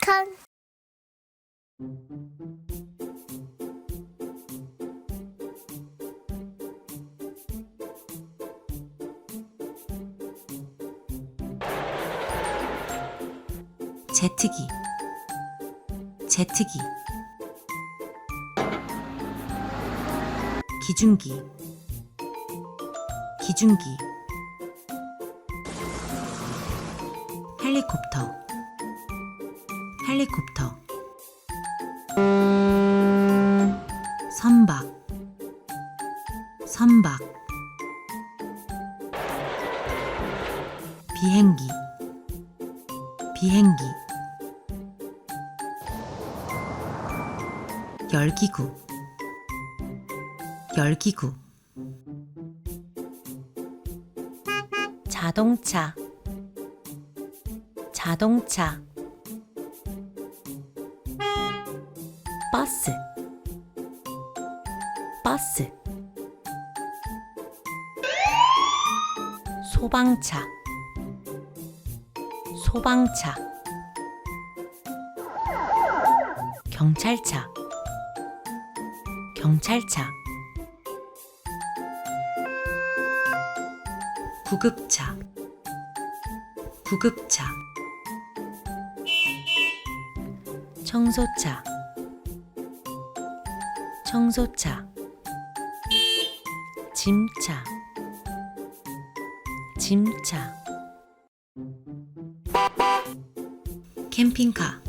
칸. 제트기. 제트기. 기중기. 기중기. 헬리콥터 헬리콥터. 선박. 선박. 비행기. 비행기. 열기구. 열기구. 자동차. 자동차 버스 버스 소방차. 소방차. 경찰차. 경찰차. 구급차. 구급차. 청소차 청소차 짐차 짐차 캠핑카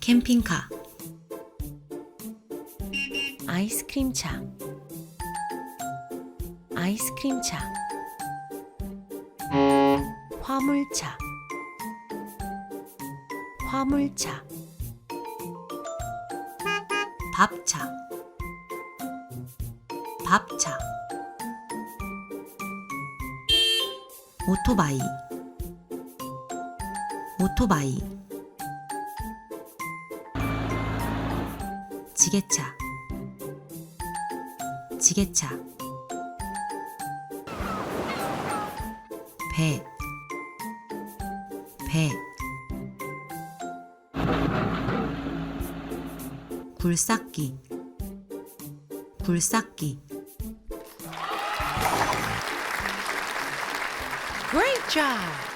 캠핑카 아이스크림차 아이스크림차 화물차 화물차 밥차 밥차 오토바이. 오토바이. 지게차. 지게차. 배, 배, 굴삭기, 굴삭기, Great job!